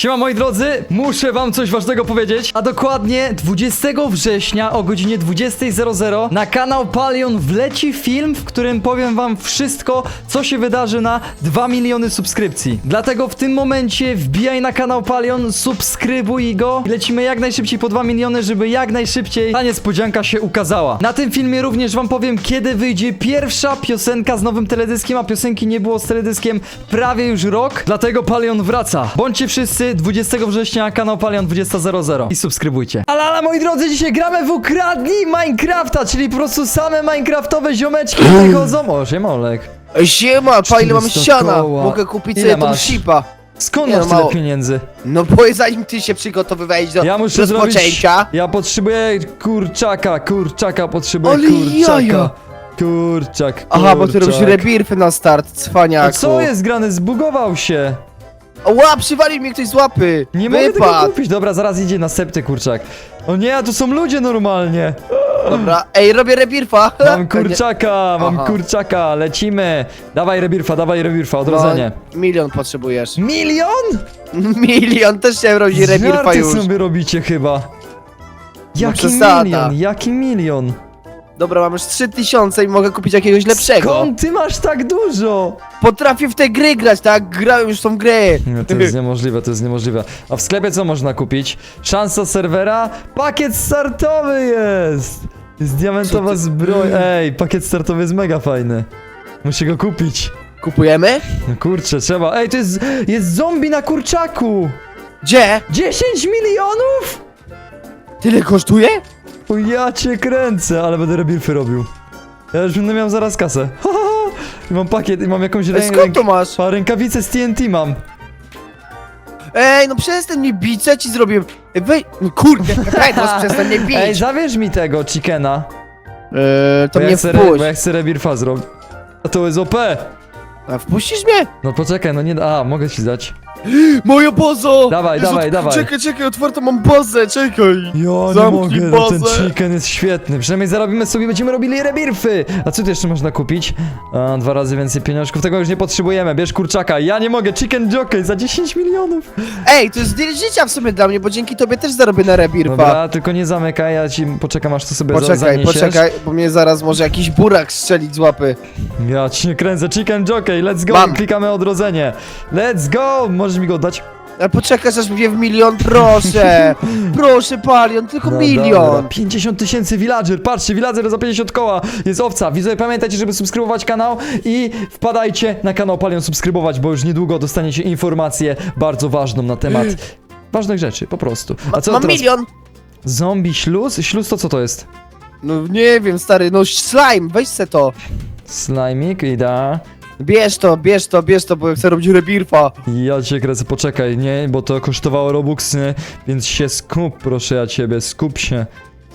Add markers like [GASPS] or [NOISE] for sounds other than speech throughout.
Siema moi drodzy, muszę wam coś ważnego powiedzieć, a dokładnie 20 września o godzinie 20.00 na kanał Palion wleci film, w którym powiem wam wszystko, co się wydarzy na 2 miliony subskrypcji. Dlatego w tym momencie wbijaj na kanał Palion, subskrybuj go i lecimy jak najszybciej po 2 miliony, żeby jak najszybciej ta niespodzianka się ukazała. Na tym filmie również wam powiem, kiedy wyjdzie pierwsza piosenka z nowym teledyskiem, a piosenki nie było z teledyskiem prawie już rok, dlatego Palion wraca. Bądźcie wszyscy 20 września, kanał Palion 20.00 i subskrybujcie. Ale, ale moi drodzy, dzisiaj gramy w Ukradnij Minecrafta, czyli po prostu same minecraftowe ziomeczki tutaj chodzą. O, siema Olek. Siema, pa ile mam 400 ściana! koła. Mogę kupić Ile sobie tą masz? shipa. Skąd Nie, masz no tyle mało. pieniędzy? No bo zanim ty się przygotowywałeś do Ja muszę zrobić... rozpoczęcia... Ja potrzebuję kurczaka, kurczaka, potrzebuję Ale kurczaka. jaja. Kurczak, Aha, bo ty robisz kurczak. rebirfy na start, A cwaniaku. co jest grane? Zbugował się. Ła, przywalił mnie ktoś z łapy! Nie mogę tego Wypadł! kupić. Dobra, zaraz idzie następny kurczak. O nie, a tu są ludzie normalnie. Dobra, ej, robię rebirfa! [LAUGHS] Mam kurczaka, mam Aha. kurczaka, lecimy. Dawaj rebirfa, dawaj rebirfa, No, odrodzenie. milion potrzebujesz. Milion? [LAUGHS] Milion, też chciałem robić rebirfa Żarty już. sobie robicie chyba. Jaki przesada. milion, jaki milion? Dobra, mam już 3000 i mogę kupić jakiegoś lepszego. Skąd ty masz tak dużo? Potrafię w te gry grać, tak? Grałem już w tą grę. Nie, to jest niemożliwe, to jest niemożliwe. A w sklepie co można kupić? Szansa serwera? Pakiet startowy jest! Jest diamentowa Co ty- zbroja. Ej, pakiet startowy jest mega fajny. Muszę go kupić. Kupujemy? No kurczę, trzeba. Ej, to jest, jest zombie na kurczaku! Gdzie? 10 milionów? Tyle kosztuje? O ja cię kręcę, ale będę rebirfy robił. Ja już będę miał zaraz kasę. [LAUGHS] Ha, ha, ha. I mam pakiet, i mam jakąś Ej, rę skąd to masz? A rękawice z TNT mam. Ej, no przestań mnie bić, co ja ci zrobiłem? Ej, Wej, no kurde, [LAUGHS] Pedros, przestań mnie bić. Ej, zabierz mi tego chickena. Eee, to bo mnie ja chcę, re- wpuść. bo ja chcę rebirfa zrobić. A to jest OP! A wpuścisz mnie? No poczekaj, no nie da. A, mogę ci dać. Moja bozo! Dawaj, dawaj, dawaj. Czekaj, czekaj, otwartą mam bazę, czekaj. Ja nie Zamknij mogę, no ten bazę. chicken jest świetny. Przynajmniej zarobimy sobie, będziemy robili rebirfy. A co tu jeszcze można kupić? A, dwa razy więcej pieniążków, tego już nie potrzebujemy. Bierz kurczaka, ja nie mogę, chicken jockey za 10 milionów. Ej, to jest deal życia w sumie dla mnie, bo dzięki tobie też zarobię na rebirfa. Dobra, tylko nie zamykaj, ja ci poczekam aż to sobie za- Poczekaj, zaniesiesz. poczekaj, bo mnie zaraz może jakiś burak strzelić z łapy. Ja ci nie kręcę, chicken jockey, let's go, Mam. klikamy odrodzenie. Let's go, możesz mi go oddać? A poczekaj, aż mnie w milion, proszę! [LAUGHS] proszę, Palion, tylko No milion! Dobra. 50 tysięcy villager, patrzcie, villager za 50 koła, jest owca. Widzowie, pamiętajcie, żeby subskrybować kanał i wpadajcie na kanał Palion subskrybować, bo już niedługo dostaniecie informację bardzo ważną na temat [CLEARS THROAT] ważnych rzeczy, po prostu. A co Mam teraz? milion! Zombie śluz? Śluz to co to jest? No nie wiem, stary, no slime, weź se to. Slimik, ida. Bierz to, bierz to, bierz to, bo ja chcę robić rebirfa. Ja cię kręcę, poczekaj, nie, bo to kosztowało robuxy, więc się skup, proszę ja ciebie, skup się.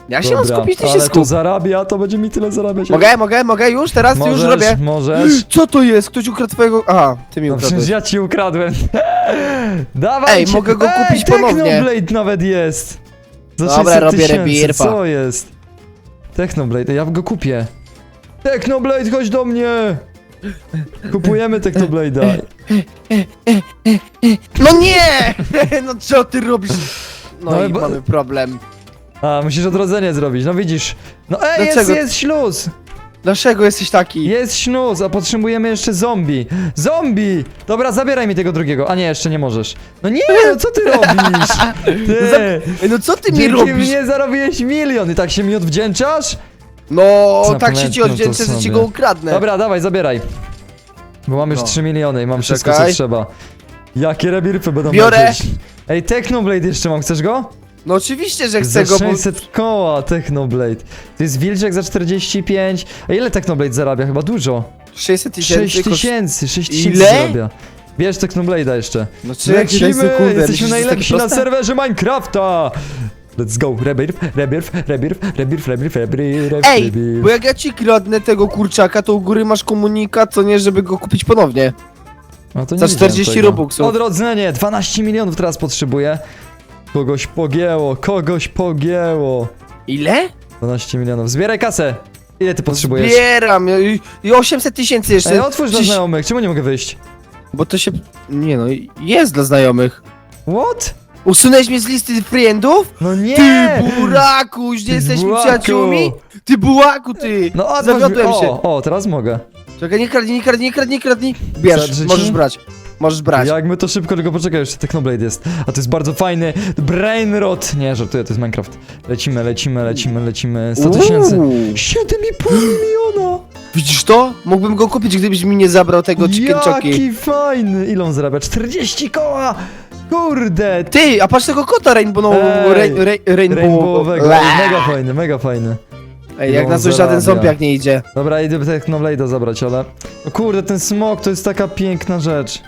Jak się mam Dobra, skupić, ty ale się to skup. zarabia, to będzie mi tyle zarabiać. Mogę, mogę, mogę już? Teraz możesz, już robię. Możesz. [GASPS] Co to jest? Ktoś ukradł twojego... Aha, ty mi No przecież ukradłeś. ja ci ukradłem. [LAUGHS] Dawaj. Ej, mogę go kupić ponownie. Technoblade nawet jest. Za Dobra, 600 robię tysięcy, rebirfa. Co jest? Technoblade, ja go kupię. Technoblade, chodź do mnie! Kupujemy Technoblade'a. No nie! [LAUGHS] No co ty robisz? No, No i bo- mamy problem. A, musisz odrodzenie zrobić, no widzisz. No ej, jest, Dlaczego? jest śluz! Dlaczego jesteś taki? Jest śluz, a potrzebujemy jeszcze zombie. Zombie! Dobra, zabieraj mi tego drugiego. A nie, jeszcze nie możesz. No nie, no co ty robisz? [LAUGHS] Ty! Ej, no co ty mi Dzięki robisz? mnie zarobiłeś milion i tak się mi odwdzięczasz? No, Co, tak się ci to odwdzięczę, że ci sobie. go ukradnę. Dobra, dawaj, zabieraj. Bo mam już No. 3 miliony i mam wszystko co Czekaj. trzeba. Jakie rebirfy będą Biorę. lecieć. Ej, Technoblade jeszcze mam, chcesz go? No oczywiście, że Za chcę go, bo... 600 koła Technoblade. To jest wilczek za 45. A ile Technoblade zarabia? Chyba dużo. 600 6 tysięcy koszt... tysięcy, 6 tysięcy Ile? zarabia. Bierz Technoblade'a jeszcze. No czekaj, daj Lecimy! Jesteśmy najlepsi na serwerze Minecrafta! Let's go, rebirth, rebirth, rebirth, rebirth, rebirth, rebirth, Ej, rebirth. bo jak ja ci kradnę tego kurczaka, to u góry masz komunikat, co nie, żeby go kupić ponownie. No to nie za widziałem 40 tego. robuxów. Odrodzenie, 12 milionów teraz potrzebuję. Kogoś pogięło, kogoś pogięło. Ile? 12 milionów, zbieraj kasę. Ile ty potrzebujesz? Zbieram, i, i 800 tysięcy jeszcze. Ej, otwórz dla znajomych, czemu nie mogę wyjść? Bo to się... Nie no, jest dla znajomych. What? Usunęłeś mnie z listy friendów? No nie! Ty buraku, już nie Ty jesteśmy buraku. przyjaciółmi? Ty bułaku, ty! No a Zawiodłem o, się. O, teraz mogę. Czekaj, nie kradnij, nie kradnij, nie kradnij, nie kradnij. Bierz, ci? możesz brać. Możesz brać. Jak my to szybko, tylko poczekaj, jeszcze Technoblade jest. A to jest bardzo fajny Brainrot. Nie, żartuję, to jest Minecraft. Lecimy, lecimy, lecimy, lecimy. 100 tysięcy. Uuu. 7,5 [GASPS] miliona! Widzisz to? Mógłbym go kupić, gdybyś mi nie zabrał tego chicken choki. Jaki fajny! Ile on zarabia? 40 koła! Kurde! Ty, a patrz tego kota Rainbow, no, Ej, rain, rain, rainbow. Rainbowowego. Ble. Mega fajny, mega fajny. Ej, jak na coś zarabia. żaden zombiak nie idzie. Dobra, idę Technoblade'a zabrać, ale... O kurde, ten smok to jest taka piękna rzecz.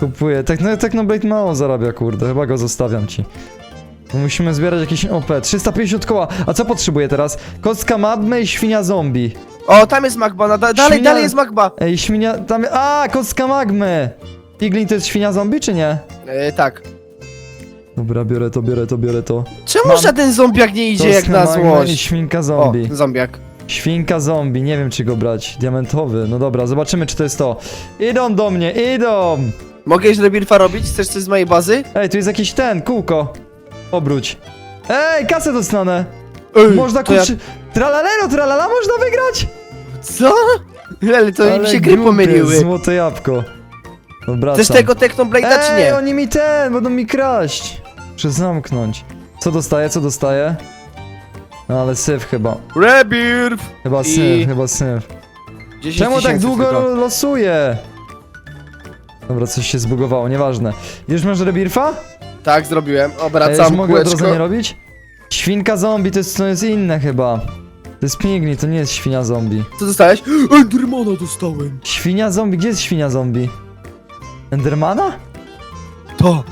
Kupuję. Techno, Technoblade mało zarabia, kurde. Chyba go zostawiam ci. Musimy zbierać jakieś OP. 350 koła. A co potrzebuję teraz? Kostka magmy i świnia zombie. O, tam jest magba, na, da, dalej, Świnia- dalej jest magba. Ej, świnia... Tam... A, kostka magmy! Piglin to jest świnia zombie, czy nie? E, tak. Dobra, biorę to, biorę to, biorę to. Czemu Mam- żaden zombiak nie idzie jak na złość? świnka O, zombie. zombiak. Świnka zombie, nie wiem czy go brać. Diamentowy, no dobra, zobaczymy czy to jest to. Idą do mnie, idą! Mogę już rebirfa robić? Chcesz coś z mojej bazy? Ej, tu jest jakiś ten, kółko. Obróć. Ej, kasę dostanę! Ej, Można to ja-. Tralalero, tralala, można wygrać! Co? Ale to mi Ale się gry głupie, pomyliły. Złote jabłko. Dobra, Chcesz tego Technoblade'a czy Ej, nie? oni mi ten, będą mi kraść. Muszę zamknąć. Co dostaję, co dostaję? No ale syf chyba. Rebirf! Chyba I- syf, chyba syf. 10 Czemu tak tysięcy długo tylko. losuje? Dobra, coś się zbugowało, nieważne. Już masz rebirfa? Tak, zrobiłem. Ja już Obracam mogę kółeczko. odrodzenie robić? Świnka zombie to jest, to jest inne chyba. To jest pigni, to nie jest świnia zombie. Co dostałeś? [GASPS] Endermana dostałem. Świnia zombie, gdzie jest świnia zombie? Endermana? To.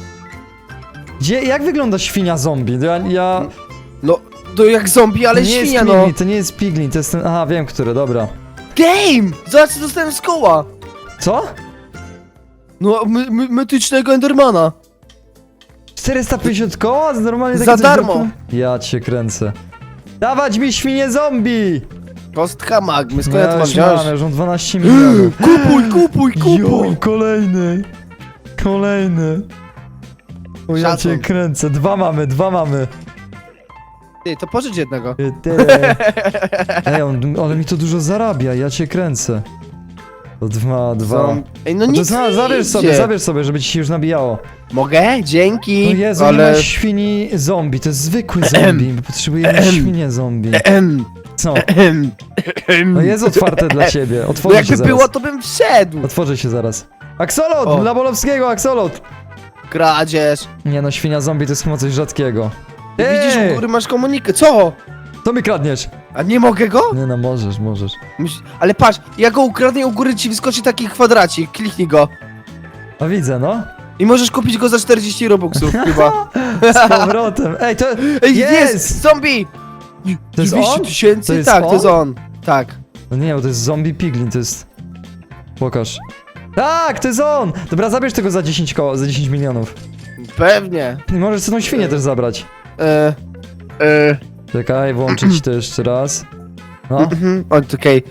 Gdzie, jak wygląda świnia zombie? Ja, ja... No, to jak zombie, ale to nie świnia jest no. pigli, to nie jest piglin, to jest ten... Aha, wiem, który, dobra. Game! Zobacz co dostałem z koła. Co? No, my, my, mytycznego Endermana. 450 koła? Normalnie Za takie darmo. Ja cię kręcę. Dawać mi świnie zombie! Kostka magmy, skąd ja to mam wziąć? mam 12 milionów. Kupuj, [GASPS] kupuj, kupuj! Jo, kolejny! Kolejny! O, ja Szacun. cię kręcę. Dwa mamy, dwa mamy. Ty, to pożycz jednego. Ty, ty. [LAUGHS] Ej, on, ale mi to dużo zarabia, ja cię kręcę. To dwa, dwa. Zom- Ej, no No to nic za, nie zabierz sobie, idzie. zabierz sobie, żeby ci się już nabijało. Mogę? Dzięki. No Jezu, ale... nie ma świni zombie, to jest zwykły zombie, bo potrzebujemy świnie zombie. Ehem, Co? No jest otwarte dla ciebie, No otworzy się jakby zaraz. było, to bym wszedł. Otworzy się zaraz. Axolot! O. Dla Bolowskiego, Axolot! Kradzież. Nie no, świnia zombie to jest chyba coś rzadkiego. Widzisz, Ej! u góry masz komunikę. Co? To mi kradniesz! A nie mogę go? Nie no, możesz, możesz. Myśl- Ale patrz, ja go ukradnę u góry ci wyskoczy taki kwadracik. Kliknij go. A widzę, no. I możesz kupić go za 40 robuxów [LAUGHS] chyba. Z powrotem. Ej, to Ej, jest! jest! Zombie! To jest 200 on? tysięcy? To jest tak, to on? jest on. Tak. No nie, bo to jest zombie piglin, to jest... Pokaż. Tak, to jest on! Dobra, zabierz tego za 10 koło, za 10 milionów. Pewnie. I możesz sobie tą świnię też zabrać. E, e, Czekaj, włączę ci to jeszcze raz. No, mhm, o, okej.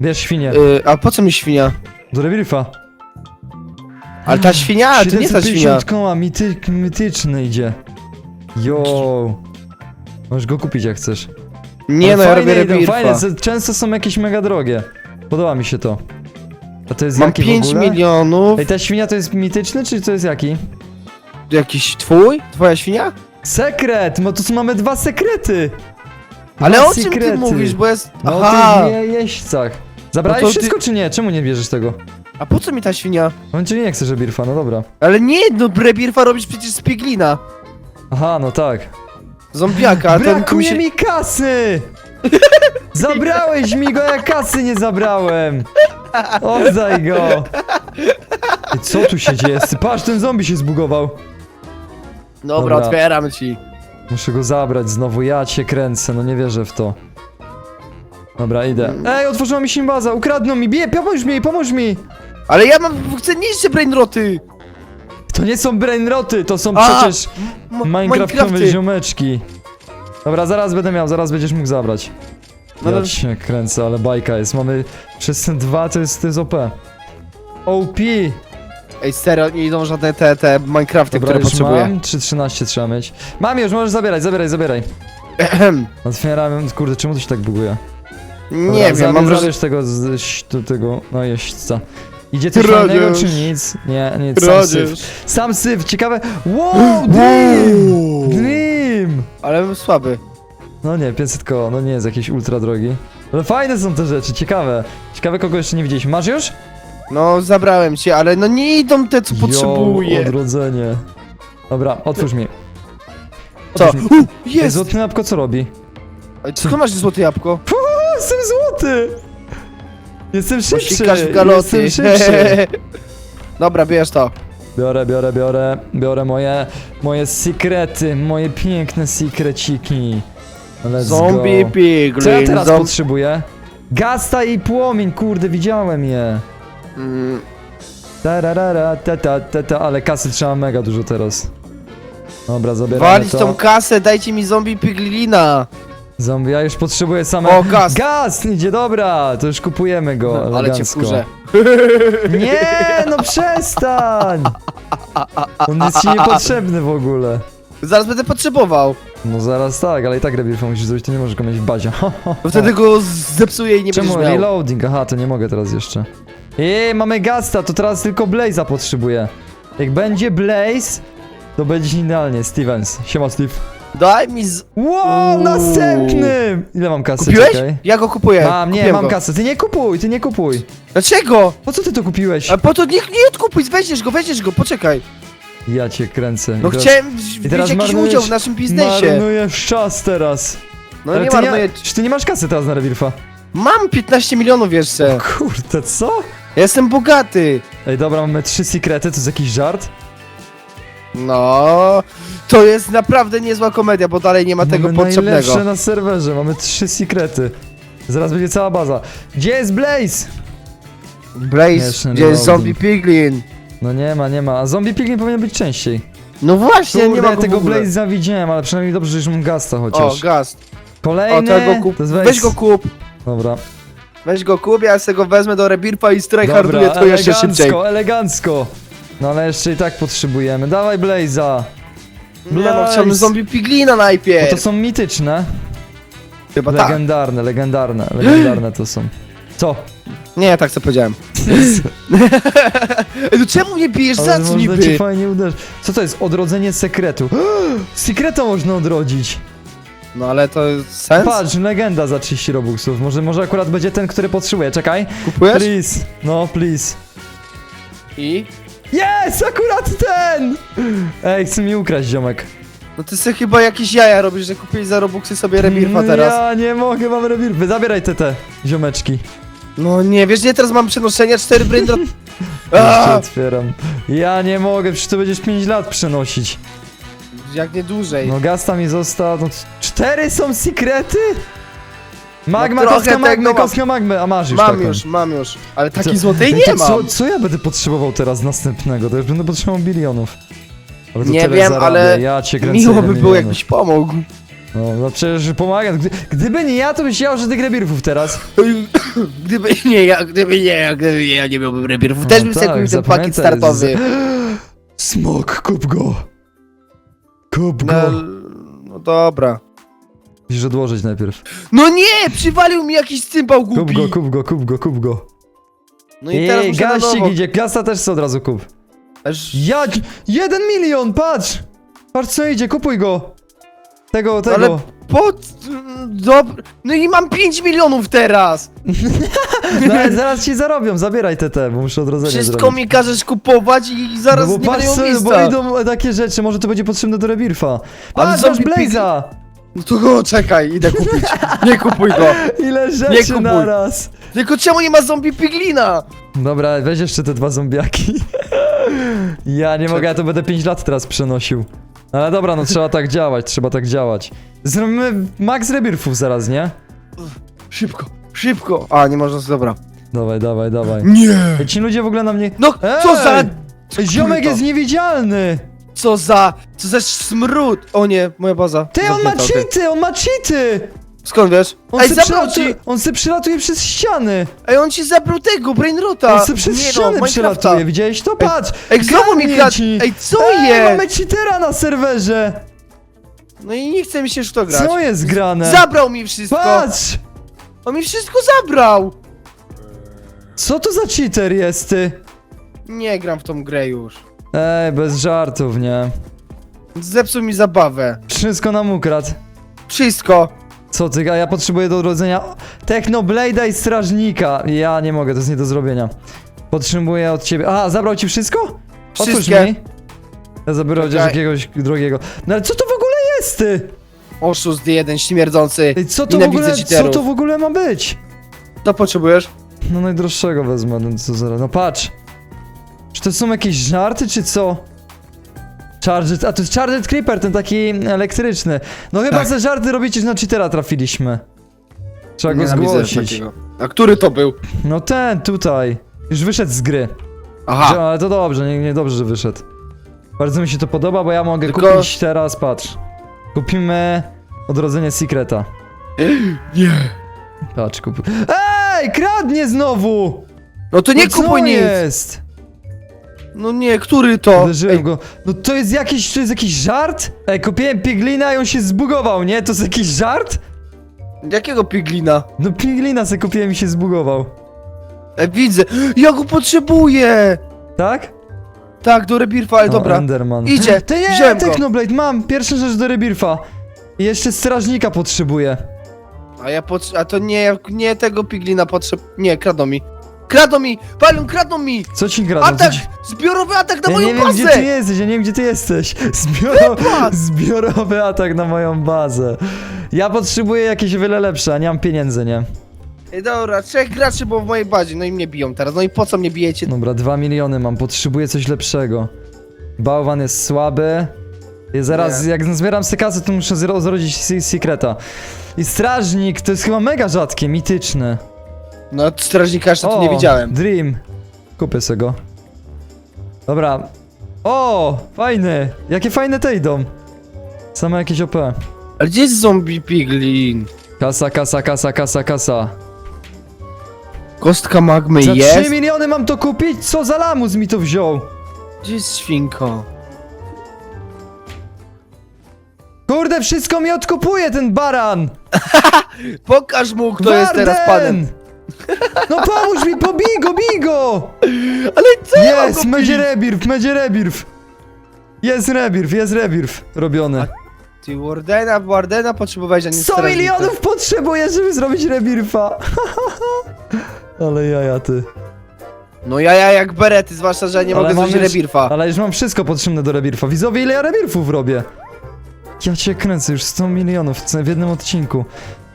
bierz świnię. E, A po co mi świnia? Do rebirfa. Ale ta świnia, to nie ta 750 świnia. koła, mity, mityczny idzie. Yo. Możesz go kupić jak chcesz. Nie Ale no, ja fajne robię idą, rebirfa. Fajne, z- często są jakieś mega drogie. Podoba mi się to. A to jest Mam jaki 5 w ogóle? milionów. Ej, ta świnia to jest mityczny, czy to jest jaki? Jakiś twój? Twoja świnia? Sekret! No to tu mamy dwa sekrety! Ale Dwa o czym ty sekrety. mówisz, bo jest... No Aha! o tych je, jeźdźcach. Zabrałeś No to ty- wszystko czy nie? Czemu nie bierzesz tego? A po co mi ta świnia? On czy nie chcesz rebirfa, no dobra. Ale nie, no rebirfa robisz przecież z piglina. Aha, no tak. Zombiaka, a ten mi Brakuje się... mi kasy! [LAUGHS] Zabrałeś mi go, ja kasy nie zabrałem! Oddaj go! I co tu się dzieje? Patrz, ten zombie się zbugował. Dobra, Dobra. otwieram ci. Muszę go zabrać znowu, ja cię kręcę, no nie wierzę w to. Dobra, idę. Ej, otworzyła mi się baza, ukradną mi, bije, pomóż mi, pomóż mi! Ale ja mam... chcę niszczyć brainroty! To nie są brainroty, to są A, przecież minecraftowe Minecrafty. ziomeczki. Dobra, zaraz będę miał, zaraz będziesz mógł zabrać. No Ja ale- cię kręcę, ale bajka jest. Mamy przez ten dwa, to jest, to jest OP. OP! Ej, serio, nie idą żadne te, te Minecrafty, Dobra, które już potrzebuję. mam. 3.13 trzeba mieć. Mam już, możesz zabierać, zabieraj, zabieraj. [CLEARS THROAT] Ehem. Otwieram, kurde, czemu to się tak buguje? Dobra, nie wiem, zabierz, mam wrażenie... zabierz tego, z, ś- do tego, no jeźdźca. Idzie coś Kradzież. fajnego czy nic? Nie, nic, sam syf. Sam syf, ciekawe. Wow, Dream! Dream! Ale bym słaby. No nie, 500 koło, no nie jest jakieś ultra drogi. Ale fajne są te rzeczy, ciekawe. Ciekawe kogo jeszcze nie widzieliśmy. Masz już? No, zabrałem cię, ale no nie idą te, co Jo, potrzebuję. odrodzenie. Dobra, otwórz mi. Co? Otwórz mi. U, Ej, jest! Złoty jabłko co robi? Ej, Skąd masz złote jabłko? Jestem złoty! Jestem szybszy! w galoty. Jestem szybszy! [LAUGHS] Dobra, bierz to. Biorę, biorę, biorę, biorę moje, moje sekrety, moje piękne sekreciki. Let's Zombie go. piglin. Co ja teraz zom- potrzebuję? Gasta i płomień, kurde, widziałem je. Mm, Tararara, ta, ta, ta, ta, ale kasy trzeba mega dużo teraz. Dobra, zabieramy Walić to. tą kasę, dajcie mi zombie piglina. Zombie, ja już potrzebuję same... O, gaz. Gaz! Idzie, dobra, to już kupujemy go Ale cię elegancko. wkurzę. [LAUGHS] Nie, no przestań! On jest ci niepotrzebny w ogóle. Zaraz będę potrzebował. No zaraz tak, ale i tak rebirfa musisz zrobić, to nie możesz go mieć w bazie. [LAUGHS] Bo wtedy go zepsuję i nie Czemu będziesz miał. reloading? Aha, to nie mogę teraz jeszcze. Ej, mamy Gasta, to teraz tylko Blaze'a potrzebuję. Jak będzie Blaze, to będzie idealnie. Stevens. Siema Steve. Daj mi z... Wow, Uuu. następny! Ile mam kasy? Kupiłeś? Czekaj. Ja go kupuję. Mam, nie, Kupiłem mam go. kasę. Ty nie kupuj, ty nie kupuj. Dlaczego? Po co ty to kupiłeś? A po to niech nie odkupuj, weźmiesz go, weźmiesz go, poczekaj. Ja cię kręcę. No I teraz chciałem wziąć teraz jakiś marnujesz- udział w naszym biznesie. Marnujesz czas teraz. No Ale nie ty marnuję. Czy ty nie masz kasy teraz na rebirfa? Mam 15 milionów jeszcze. Kurde, co? Ja jestem bogaty. Ej, dobra, mamy trzy sekrety, to jest jakiś żart? No, to jest naprawdę niezła komedia, bo dalej nie ma tego mamy potrzebnego. najlepsze na serwerze, mamy trzy sekrety. Zaraz będzie cała baza. Gdzie jest Blaze? Blaze, Jeszcze gdzie jest zombie piglin? No nie ma, nie ma. A zombie pigmin powinien być częściej. No właśnie, Kurde, nie ma go tego w ogóle. Blaze zawidziałem, ale przynajmniej dobrze, że już mam gasta O, chociaż. gaz. O, Kolejny. to ja go kup. to jest Weź go kup. Dobra. Weź go kup, ja sobie go wezmę do rebirfa i strajharduję to jeszcze elegancko, szybciej. elegancko. No ale jeszcze i tak potrzebujemy. Dawaj Blaze'a. Nie no, Blaze. chciałbym zombie piglina Bo najpierw. to są mityczne. Chyba tak. Legendarne, legendarne, [GASPS] legendarne to są. Co? Nie, tak co powiedziałem. [LAUGHS] Ej, no czemu mnie bijesz za Ale co można ci niby? fajnie uderzyć. Co to jest? Odrodzenie sekretu. [GASPS] Sekreta można odrodzić. No ale to sens? Patrz, legenda za 30 robuxów. Może, może akurat będzie ten, który potrzebuje. Czekaj. Kupujesz? Please. No, please. I? Jest! Akurat ten! Ej, chce mi ukraść, ziomek. No ty sobie chyba jakieś jaja robisz, że kupiłeś za robuxy sobie rebirfa teraz. Ja nie mogę, mam rebirfy. Zabieraj te te, ziomeczki. No nie, wiesz, nie teraz mam przenoszenia, 4 braindra... [LAUGHS] Jeszcze otwieram. Ja nie mogę, przecież to będziesz 5 lat przenosić. Jak nie dłużej. No gasta mi został. No, c- cztery są sekrety? Magma, No kostka magmy, kostka magmy, a masz już mam taką. już, mam już. Ale Co- takiej złotej Ej, nie to mam. Co, co ja będę potrzebował teraz następnego? To już będę potrzebował bilionów. Ale to Nie tyle wiem, zarabię. ale ja cię kręcę Miło ile by było, milionów. jakbyś pomógł. No, no przecież pomagam. Gdy, gdyby nie ja, to byś jał żadnych rebirfów teraz. [COUGHS] Gdyby nie ja, gdyby nie ja, gdyby nie ja nie miałbym rebirfów. No Też bym tak, sobie kupił ten pakiet zapamiętaj, startowy. [GASPS] Smok, kup go. Kup go. No, no dobra. Musisz odłożyć najpierw. No nie! Przywalił mi jakiś cymbał Kup głupi. go, kup go, kup go, kup go. No i teraz Ej, muszę na gaścik nowo. idzie, klasa też sobie od razu kup. Aż... Ja, jeden milion, patrz! Patrz co idzie, kupuj go! Tego, tego. Ale po... Dob... No i mam 5 milionów teraz! [LAUGHS] No, ale zaraz ci zarobią, zabieraj te te, bo muszę odrodzenie Wszystko zrobić. mi każesz kupować i zaraz no bo nie patrz miał sobie, miejsca. bo idą takie rzeczy, może to będzie potrzebne do rebirfa. Ale Patrz, masz zombie Blaze'a! No to go, czekaj, idę kupić. Nie kupuj go. Ile Nie rzeczy kupuj. naraz! Tylko czemu nie ma zombie piglina? Dobra, weź jeszcze te dwa zombiaki. Ja nie mogę, ja to będę 5 lat teraz przenosił. Ale dobra, no trzeba tak działać, trzeba tak działać. Zrobimy max rebirfów zaraz, nie? Szybko, szybko. A, nie można, dobra. Dawaj, dawaj, dawaj. Nie! Ci ludzie w ogóle na mnie... No, co Ej! za... Ziomek jest niewidzialny! Co za... Co za smród! O nie, moja baza. Ty, on ma Zamknięta, okej. cheaty, on ma cheaty! Skąd wiesz? On Ej, se, zabrał przylatuje, ci! on se przylatuje przez ściany! Ej, on ci zabrał tego, Brainrota! On se przez no, ściany Minecrafta. przelatuje, widziałeś to? Patrz! Ej, znowu mi kradł! ci. Ej, co Ej, jest? mamy cheatera na serwerze! No i nie chce mi się już w to grać. Co jest grane? Zabrał mi wszystko! Patrz! On mi wszystko zabrał! Co to za cheater jest ty? Nie gram w tą grę już. Ej, bez żartów, nie? Zepsuł mi zabawę. Wszystko nam ukradł. Wszystko. Co ty, a ja potrzebuję do odrodzenia Technoblade'a i Strażnika. Ja nie mogę, to jest nie do zrobienia. Potrzebuję od ciebie. A, zabrał ci wszystko? Otwórz Wszystkie. mi. Ja zabiorę chociaż Czekaj. jakiegoś drogiego. No ale co to w ogóle jest ty? Oszust jeden śmierdzący. Ej, co to w Nienawidzę ogóle, co cheaterów. to w ogóle ma być? To potrzebujesz? No najdroższego wezmę, no co zaraz. No patrz. Czy to są jakieś żarty, czy co? Charged, a to jest Charged Creeper, ten taki elektryczny. No chyba Tak. ze żarty robicie, że na cheatera trafiliśmy. Trzeba go Nienawidzę zgłosić. takiego. A który to był? No ten tutaj. Już wyszedł z gry. Aha. Ale to dobrze, nie, nie dobrze, że wyszedł. Bardzo mi się to podoba, bo ja mogę Tylko- kupić teraz, patrz. Kupimy odrodzenie Secreta. [GASPS] Nie. Patrz, kup. Ej, kradnie znowu! No to nie no co kupuj nic. jest? No nie, który to? Uderzyłem Ej, go. No to jest jakiś, to jest jakiś żart? Ej, kupiłem piglina i on się zbugował, nie? To jest jakiś żart? jakiego piglina? No piglina se kupiłem i się zbugował. Ej, widzę. Ja go potrzebuję. Tak? Tak, do rebirfa, ale O, dobra. Enderman. Idzie, Ty nie, wziąłem go. Technoblade, mam! Pierwsza rzecz do Rebirfa. I jeszcze strażnika potrzebuję. A ja potrze... A to nie, nie tego piglina potrzeb... Nie, kradną mi. Kradną mi! Palion, kradną mi! Co ci? Co Atak! Zbiorowy atak na Ja moją nie wiem bazę! gdzie ty jesteś, ja nie wiem gdzie ty jesteś. [LAUGHS] Zbioro... Wypad! Zbiorowy atak na moją bazę. Ja potrzebuję jakieś wiele lepsze, a nie mam pieniędzy, nie? Ej, dobra, trzech graczy było w mojej bazie, no i mnie biją teraz. No i po co mnie bijecie? Dobra, dwa miliony mam, potrzebuję coś lepszego. Bałwan jest słaby. I zaraz, Nie. jak zbieram sobie kasę, to muszę zro- zrodzić se- secreta. I strażnik, to jest chyba mega rzadkie, mityczne. No, strażnika jeszcze tu nie widziałem. Dream. Kupię sobie go. Dobra. O, fajny. Jakie fajne te idą. Same jakieś OP. Ale gdzie jest zombie piglin? Kasa, kasa, kasa, kasa, kasa. Kostka magmy Za 3 jest? miliony mam to kupić? Co za lamus mi to wziął? Gdzie jest świnko? Kurde, wszystko mi odkupuje ten baran! [LAUGHS] Pokaż mu, kto jest teraz panem. No pomóż mi, pobij go, bij go! Ale co ja mam Jest, go będzie bić? rebirth, będzie rebirth. Jest rebirth, jest rebirth robiony. Ty Wardena, Wardena potrzebowałeś, a nie 100 strażnika. milionów potrzebuję, żeby zrobić rebirfa. [LAUGHS] Ale jaja ty. No ja, ja jak berety, zwłaszcza, że ja nie Ale mogę mam zrobić już- rebirfa. Ale już mam wszystko potrzebne do rebirfa. Widzowie, ile ja rebirfów robię? Ja cię kręcę, już 100 milionów w w jednym odcinku.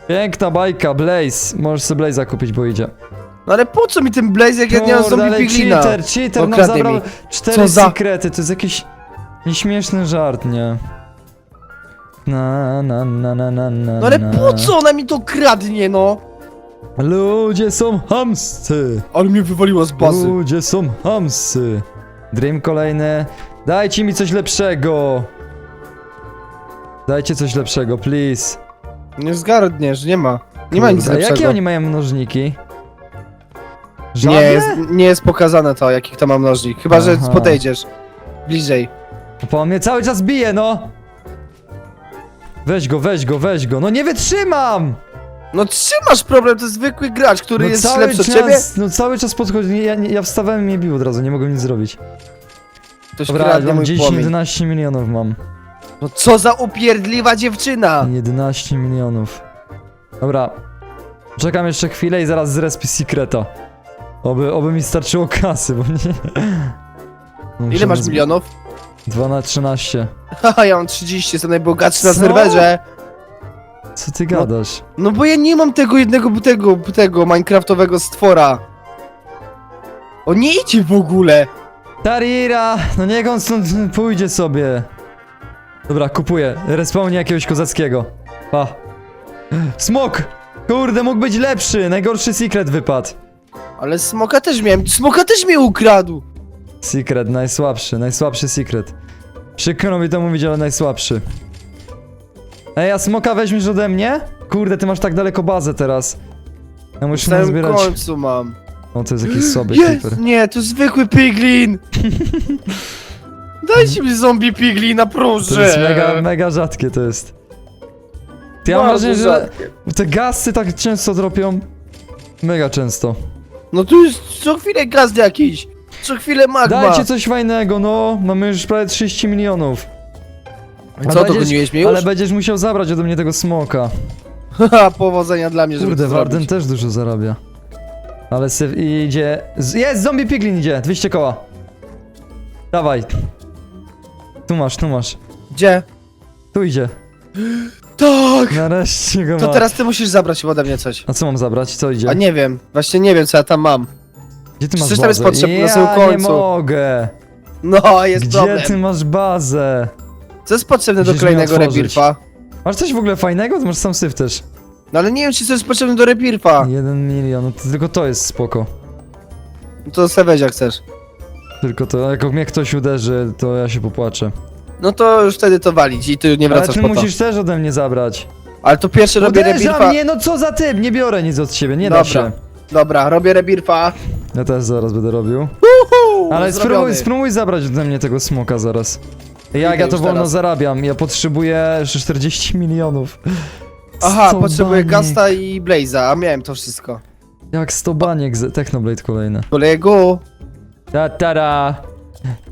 Piękna bajka, Blaze. Możesz sobie Blaze'a kupić, bo idzie. No ale po co mi ten blaze, jak ja nie mam Kurde, zombie ale piglina? cheater, cheater nam Okradnie zabrał mi. cztery Co za- sekrety, to jest jakiś nieśmieszny żart, nie? Na, na, na, na, na, na, No ale na. po co ona mi to kradnie, no? Ludzie są hamscy! Ale mnie wywaliło z bazy. Ludzie są hamscy! Dream kolejny. Dajcie mi coś lepszego! Dajcie coś lepszego, please. Nie zgarniesz, nie ma. Nie ma nic Kurde, lepszego. Jakie oni mają mnożniki? Nie jest, nie jest pokazane to, jaki to ma mnożnik. Chyba, że Aha. podejdziesz. Bliżej. Bo on mnie cały czas bije, no! Weź go, weź go, weź go. No nie wytrzymam! No trzymasz problem, to jest zwykły gracz, który no jest lepszy od czas, ciebie. No cały czas podchodzi. Ja, ja wstawałem i mnie bił od razu, nie mogłem nic zrobić. Ktoś Dobra, kradnie mam mój 10, płomień. 11 milionów mam. No co za upierdliwa dziewczyna! 11 milionów. Dobra. Czekam jeszcze chwilę i zaraz zrespię Secreta. Oby, oby mi starczyło kasy, bo nie... No, [LAUGHS] Ile masz milionów? 2 na 13. Haha, ja mam 30, jestem najbogatszy na Co? serwerze. Co ty gadasz? No bo ja nie mam tego jednego tego, tego minecraftowego stwora. O nie idzie w ogóle! Tarira! No niech on stąd pójdzie sobie. Dobra, kupuję. Respawnie jakiegoś kozackiego. Pa. Smok! Kurde, mógł być lepszy. Najgorszy secret wypadł. Ale smoka też miałem, smoka też mnie ukradł! Secret, najsłabszy, najsłabszy secret. Przykro mi to mówić, ale najsłabszy. Ej, a smoka weźmiesz ode mnie? kurde, ty masz tak daleko bazę teraz. Ja W muszę samym nazbierać... końcu mam. O, to jest jakiś słaby [GASPS] Jest! creeper. Nie, to zwykły piglin! [LAUGHS] Dajcie mi zombie piglina, proszę! To jest mega, mega rzadkie to jest. Ty, ja mam Bardzo wrażenie, że rzadkie. te gasy tak często dropią. Mega często. No tu jest co chwilę gaz jakiś. Co chwilę magma. Dajcie coś fajnego, no. Mamy już prawie 30 milionów. Co, Ale będziesz- dogoniłeś mnie już? Ale będziesz musiał zabrać ode mnie tego smoka. Haha, [LAUGHS] powodzenia dla mnie, żeby Kurde, to Warden zrobić. też dużo zarabia. Ale syf idzie... z- Jest, zombie piglin idzie, 200 koła. Dawaj. Tu masz, tu masz. Gdzie? Tu idzie. Tak! Nareszcie go To ma. teraz ty musisz zabrać ode mnie coś. A co mam zabrać? Co idzie? A nie wiem, właśnie nie wiem co ja tam mam. Gdzie ty masz Przecież tam jest bazę? potrzebne na ja samym nie końcu. mogę. No, jest Gdzie problem. ty masz bazę? Co jest potrzebne do Musisz mi kolejnego otworzyć. rebirfa? Masz coś w ogóle fajnego? To masz sam syf też. No ale nie wiem, czy coś jest potrzebne do rebirfa. Jeden milion, no to tylko to jest spoko. No to se weź jak chcesz. Tylko to, jak mnie ktoś uderzy, to ja się popłaczę. No to już wtedy to walić i ty nie Ale wracasz ty po to. musisz też ode mnie zabrać. Ale to pierwszy robię Uderza rebirfa. mnie, no co za typ, nie biorę nic od ciebie, nie da Dobra. się. Dobra, robię rebirfa. Ja też zaraz będę robił. Uhu, Ale zrobiony. spróbuj, spróbuj zabrać ode mnie tego smoka zaraz. Jak ja to wolno teraz. zarabiam, ja potrzebuję jeszcze 40 milionów. Aha, potrzebuję baniek. Gasta i Blaze'a, a miałem to wszystko. Jak 100 baniek, z- Technoblade kolejne. Kolegu. Ta tara,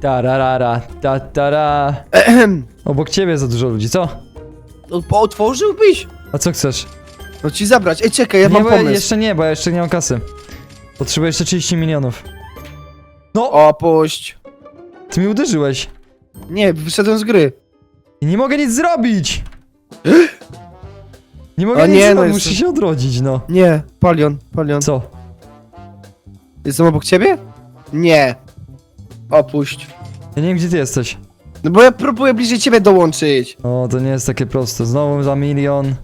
tararara, ta tara. Ehem. [CLEARS THROAT] Obok ciebie za dużo ludzi, co? O- Otworzyłbyś? A co chcesz? No ci zabrać. Ej, czekaj, ja nie, mam bo pomysł. jeszcze nie, bo ja jeszcze nie mam kasy. Potrzebuję jeszcze 30 milionów. No, Opuść. ty mi uderzyłeś. Nie, wyszedłem z gry. I nie mogę nic zrobić! [GASPS] Nie mogę O nic nie, no zrobić, muszę się odrodzić, no. Nie, Palion, Palion. Co? Jestem obok ciebie? Nie. Opuść. Ja nie wiem, gdzie ty jesteś. No bo ja próbuję bliżej ciebie dołączyć. O, to nie jest takie proste. Znowu za milion. [GASPS]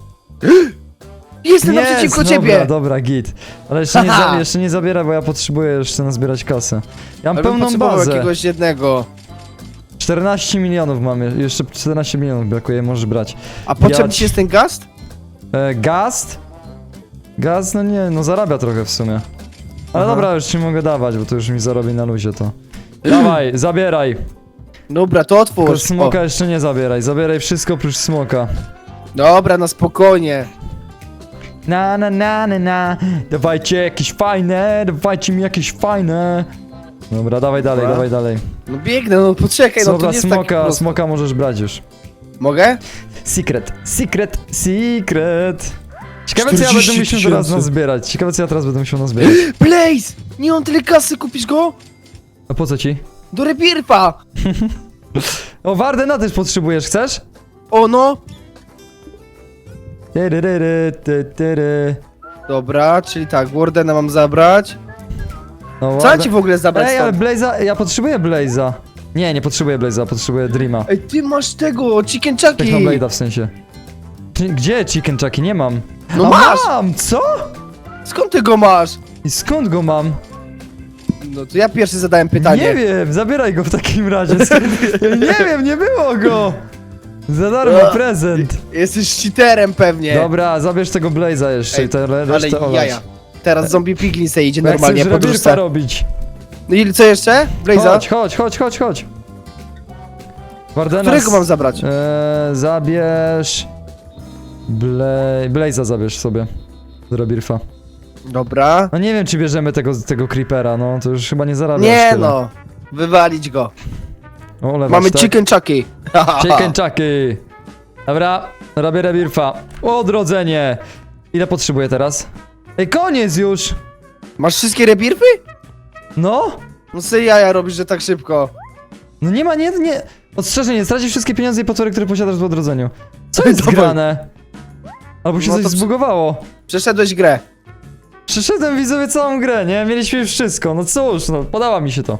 Jestem Jest, naprzeciwko dobra, ciebie. dobra, git. Ale jeszcze nie, Haha. za, jeszcze nie zabieraj, bo ja potrzebuję jeszcze nazbierać kasę. Ja mam Ale bym pełną potrzebował bazę. jakiegoś jednego. 14 milionów mamy, jeszcze 14 milionów brakuje, możesz brać. A potrzebny Jać. ci jest ten gast? E, gast? Gaz, no nie, no zarabia trochę w sumie. Ale Aha. dobra, już ci mogę dawać, bo to już mi zarobi na luzie to. Dawaj, [CLEARS THROAT] zabieraj. Dobra, to Tylko otwórz. smoka jeszcze nie zabieraj, zabieraj wszystko oprócz smoka. O, dobra, na spokojnie. Na na na na na, dawajcie jakieś fajne, dawajcie mi jakieś fajne. Dobra, dawaj dalej, Dobra. dawaj dalej. No biegnę, no poczekaj, no to Dobra, nie jest tak smoka, smoka możesz brać już. Mogę? Secret, secret, secret. Ciekawe co ja 40 będę musiał teraz tysięcy. nazbierać, ciekawe co ja teraz będę musiał nazbierać. [GASPS] Blaze! Nie mam tyle kasy, kupisz go? A po co ci? Do rebirfa! [LAUGHS] O, Wardena też potrzebujesz, chcesz? O no! Tyryryry, ty, tyry. Dobra, czyli tak, Wardena mam zabrać. No, Co Warden- ci w ogóle zabrać Ej, ale stąd? Blaze'a, ja potrzebuję Blaze'a. Nie, nie potrzebuję Blaze'a, potrzebuję Dreama. Ej, ty masz tego, Chicken Chucky! Technoblade'a w sensie. Czy- Gdzie Chicken Chucky? Nie mam. No A masz! mam! Co? Skąd ty go masz? I skąd go mam? No to ja pierwszy zadałem pytanie. Nie wiem, zabieraj go w takim razie. [LAUGHS] Nie wiem, nie było go! Za darmo prezent. Jesteś cheaterem pewnie. Dobra, zabierz tego Blaze'a jeszcze Ej, i te re- Ale resztę olać. jaja. Teraz zombie piglin se idzie normalnie chcę po dróżce. robić. No i co jeszcze? Blaze'a? Chodź, chodź, chodź, chodź, chodź. Wardena Którego mam zabrać? Eee, zabierz... Bla... Blaze'a zabierz sobie. Z rebirfa. Dobra. No nie wiem, czy bierzemy tego, tego creepera, no to już chyba nie zarabia Nie aż tyle. no. Wywalić go. O, lewasz, Mamy tak? chicken chucky. [LAUGHS] Chicken chucky. Dobra, robię rebirfa. O, odrodzenie. Ile potrzebuję teraz? Ej, koniec już! Masz wszystkie rebirfy? No? No se jaja robisz, że tak szybko. No nie ma, nie, nie... Ostrzeżenie, stracisz wszystkie pieniądze i potwory, które posiadasz w odrodzeniu. Co [LAUGHS] jest grane? Albo się No coś przy- zbugowało. Przeszedłeś grę. Przyszedłem widzowie całą grę, nie? Mieliśmy już wszystko, no cóż, no podoba mi się to.